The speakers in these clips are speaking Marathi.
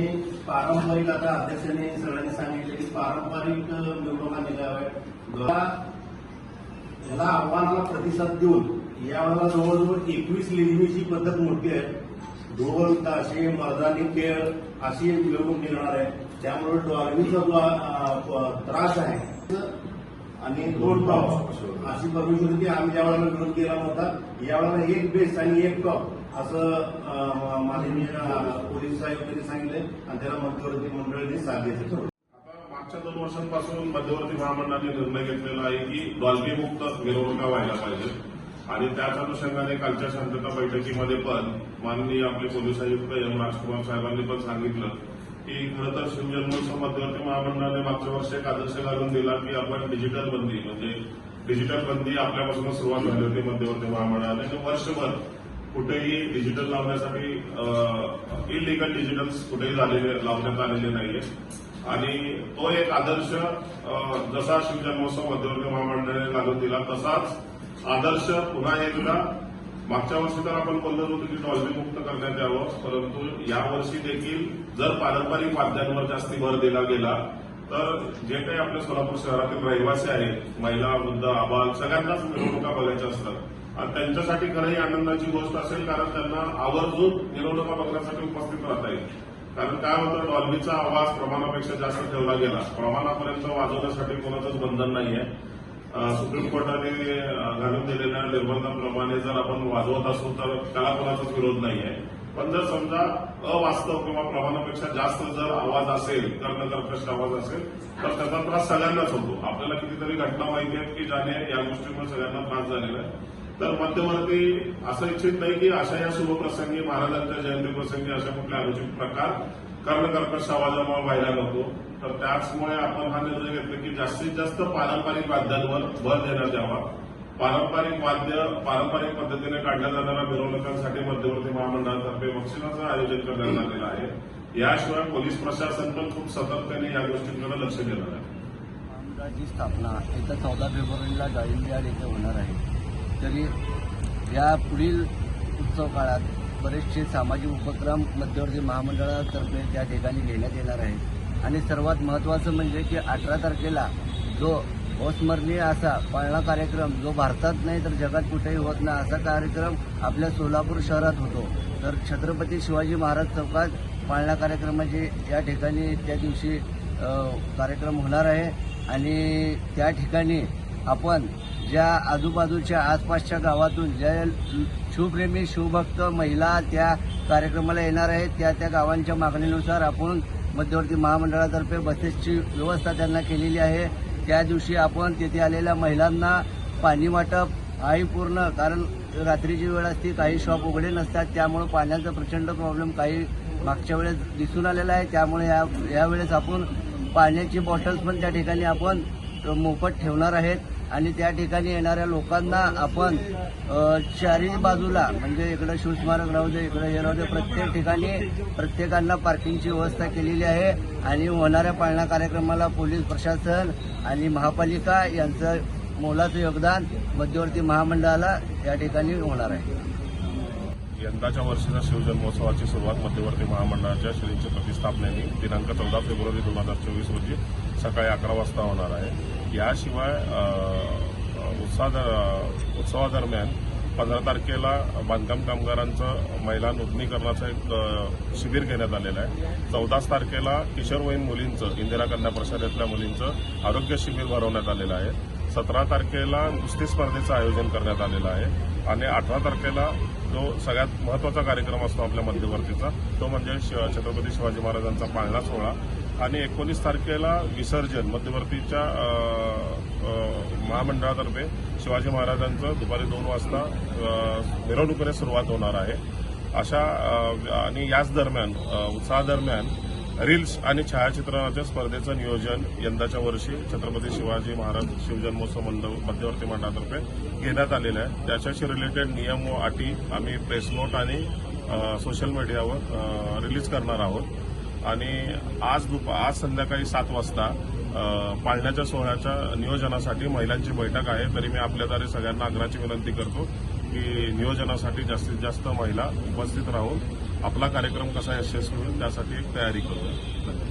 आणि पारंपरिक आता अध्यक्षांनी सगळ्यांनी सांगितले की पारंपरिक निवडणुका निघाव्या याला आव्हानाला प्रतिसाद देऊन यावेळेला जवळजवळ एकवीस लिहिणीची पद्धत मोठी आहे. ढोल ताशे मर्दानी खेळ अशी एक मिरवणूक निघणार आहे. त्यामुळे डॉल्बीचा जो त्रास आहे आणि दोन टॉप अशी परमिशन होती आम्ही ज्या वेळेला विरोध केला होता यावेळेला एक बेस आणि एक टॉप असं माननीय पोलीस आयुक्तांनी सांगितले आणि त्याला मध्यवर्ती मंडळाने साथ मागच्या दोन वर्षांपासून मध्यवर्ती महामंडळाने निर्णय घेतलेला आहे की डॉल्बीमुक्त मिरवणुका व्हायला पाहिजे. आणि त्याच अनुषंगाने कालच्या शांतता बैठकीमध्ये पण माननीय आपले पोलीस आयुक्त एम राजकुमार साहेबांनी पण सांगितलं की खरं तर शिवजन्मोत्सव मध्यवर्ती महामंडळाने मागच्या वर्षी एक आदर्श घालून दिला की आपण डिजिटल बंदी म्हणजे डिजिटल बंदी आपल्यापासून सुरुवात झाली होती मध्यवर्ती महामंडळाने. म्हणजे वर्षभर कुठेही डिजिटल लावण्यासाठी इलिगल डिजिटल कुठेही झालेले लावण्यात आलेले नाहीये. आणि तो एक आदर्श जसा शिवजन्मोत्सव मध्यवर्ग महामंडळाने घालून दिला तसाच आदर्श पुन्हा एकदा मागच्या वर्षी तर आपण बोललो होतो की डॉल्बी मुक्त करण्यात यावं परंतु यावर्षी देखील जर पारंपरिक वाद्यांवर जास्ती भर दिला गेला तर जे काही आपल्या सोलापूर शहरातील रहिवासी आहेत महिला वृद्ध आबाल सगळ्यांनाच मिरवणुका बघायच्या असतात. त्यांच्यासाठी खरंही आनंदाची गोष्ट असेल कारण त्यांना आवर्जून मिरवणुका बघण्यासाठी उपस्थित राहता येईल. कारण काय होतं डॉल्बीचा आवाज प्रमाणापेक्षा जास्त ठेवला गेला. प्रमाणापर्यंत वाजवण्यासाठी कोणाचंच बंधन नाहीये. सुप्रीम कोर्टाने घालून दिलेल्या निर्बंधाप्रमाणे जर आपण वाजवत असू तर त्याला कोणाचाच विरोध नाहीये. पण जर समजा अवास्तव किंवा प्रमाणापेक्षा जास्त जर आवाज असेल कर्णकर्कश आवाज असेल तर त्याचा त्रास सगळ्यांनाच होतो. आपल्याला कितीतरी घटना माहिती आहेत की ज्याने या गोष्टीमुळे सगळ्यांना त्रास झालेला आहे. तर मध्यवर्ती असं इच्छित नाही की अशा या शुभप्रसंगी महाराजांच्या जयंती प्रसंगी अशा कुठल्या अनुचित प्रकार कर्णकर्कश आवाजामुळे व्हायला नको. तर त्याचमुळे आपण हा निर्णय घेतला की जास्तीत जास्त पारंपरिक वाद्यांवर भर देण्यात यावा. पारंपरिक वाद्य पारंपरिक पद्धतीने काढल्या जाणाऱ्या मिरवणुकांसाठी मध्यवर्ती महामंडळातर्फे बक्षिसाचं आयोजन करण्यात आलेलं आहे. याशिवाय पोलीस प्रशासन पण खूप सतर्कतेने या गोष्टींकडे लक्ष देणार आहे. महामंडळाची स्थापना येत्या चौदा फेब्रुवारीला डाळिंबियाड येथे होणार आहे. तरी या पुढील उत्सव काळात बरेचसे सामाजिक उपक्रम मध्यवर्ती महामंडळातर्फे त्या ठिकाणी घेण्यात येणार आहेत. आणि सर्वात महत्त्वाचं म्हणजे की अठरा तारखेला जो अस्मरणीय असा पाळणा कार्यक्रम जो भारतात नाही तर जगात कुठेही होत नाही असा कार्यक्रम आपल्या सोलापूर शहरात होतो. तर छत्रपती शिवाजी महाराज चौकात पाळणा कार्यक्रमाची म्हणजे या ठिकाणी त्या दिवशी कार्यक्रम होणार आहे. आणि त्या ठिकाणी आपण ज्या आजूबाजूच्या आसपासच्या गावातून ज्या शिवप्रेमी शिवभक्त महिला त्या कार्यक्रमाला येणार आहेत त्या त्या गावांच्या मागणीनुसार आपण मध्यवर्ती महामंडळातर्फे बसेसची व्यवस्था त्यांना केलेली आहे. त्या दिवशी आपण तेथे आलेल्या महिलांना पाणी वाटप हाही पूर्ण कारण रात्रीची वेळ असते काही शॉप उघडे नसतात त्यामुळे पाण्याचा प्रचंड प्रॉब्लेम काही मागच्या वेळेस दिसून आलेला आहे. त्यामुळे या यावेळेस आपण पाण्याची बॉटल्स पण त्या ठिकाणी आपण मोफत ठेवणार आहेत. आणि त्या ठिकाणी येणाऱ्या लोकांना आपण चारी चारही बाजूला म्हणजे इकडं शिवस्मारक राहू दे इकडं हे राहू दे प्रत्येक ठिकाणी प्रत्येकांना पार्किंगची व्यवस्था केलेली आहे. आणि होणाऱ्या पाळणा कार्यक्रमाला पोलीस प्रशासन आणि महापालिका यांचं मोलाचं योगदान मध्यवर्ती महामंडळाला या ठिकाणी होणार आहे. यंदाच्या वर्षीच्या शिवजन्मोत्सवाची सुरुवात मध्यवर्ती महामंडळाच्या श्रींच्या प्रतिष्ठापनेने दिनांक चौदा फेब्रुवारी दोन हजार चोवीस रोजी सकाळी अकरा वाजता होणार आहे. याशिवाय उत्साहदर उत्साह उत्सवादरम्यान पंधरा तारखेला बांधकाम कामगारांचं महिला नूतनीकरणाचं एक शिबिर घेण्यात आलेलं आहे. चौदाच तारखेला किशोरवयीन मुलींचं इंदिरा कन्या परिषदेतल्या मुलींचं आरोग्य शिबिर भरवण्यात आलेलं आहे. सतरा तारखेला कुस्ती स्पर्धेचं आयोजन करण्यात आलेलं आहे. आणि अठरा तारखेला जो सगळ्यात महत्त्वाचा कार्यक्रम असतो आपल्या मध्यवर्तीचा तो म्हणजे छत्रपती शिवाजी महाराजांचा पाळणा सोहळा. आणि एकोणीस तारखेला विसर्जन मध्यवर्तीच्या महामंडळातर्फे शिवाजी महाराजांचं दुपारी दोन वाजता अ, मिरवणुकीने सुरुवात होणार आहे. अशा आणि याच दरम्यान उत्साहादरम्यान रील्स आणि छायाचित्रणाच्या स्पर्धेचं नियोजन यंदाच्या वर्षी छत्रपती शिवाजी महाराज शिवजन्मोत्सव मंडळ मध्यवर्ती मंडळातर्फे घेण्यात आलेलं आहे. त्याच्याशी रिलेटेड नियम व अटी आम्ही प्रेस नोट आणि सोशल मीडियावर रिलीज करणार आहोत. आणि आज दुप आज संध्याकाळी सात वाजता पाळण्याच्या सोहळ्याच्या नियोजनासाठी महिलांची बैठक आहे. तरी मी आपल्याद्वारे सगळ्यांना आग्रहाची विनंती करतो की नियोजनासाठी जास्तीत जास्त महिला उपस्थित राहून आपला कार्यक्रम कसा यशस्वी होईल त्यासाठी एक तयारी करूया.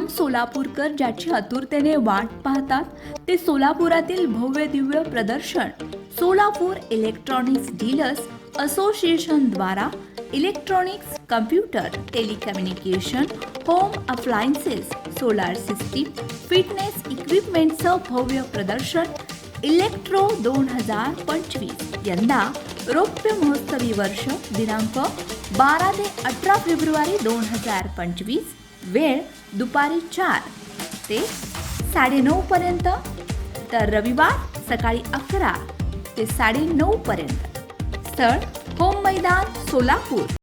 तमाम सोलापूरकर ज्याची आतुरतेने वाट पाहतात ते सोलापुरातील भव्य दिव्य प्रदर्शन सोलापूर इलेक्ट्रॉनिक्स डीलर्स असोसिएशन द्वारा electronics computer telecommunication home appliances solar system fitness इक्विपमेंटचं भव्य प्रदर्शन इलेक्ट्रो दोन हजार पंचवीस यंदा रौप्य महोत्सवी वर्ष दिनांक बारा ते अठरा फेब्रुवारी दोन हजार पंचवीस वेळ दुपारी चार ते साडेनऊ पर्यंत. तर रविवार सकाळी अकरा ते साडेनऊ पर्यंत. स्थळ होम मैदान सोलापूर.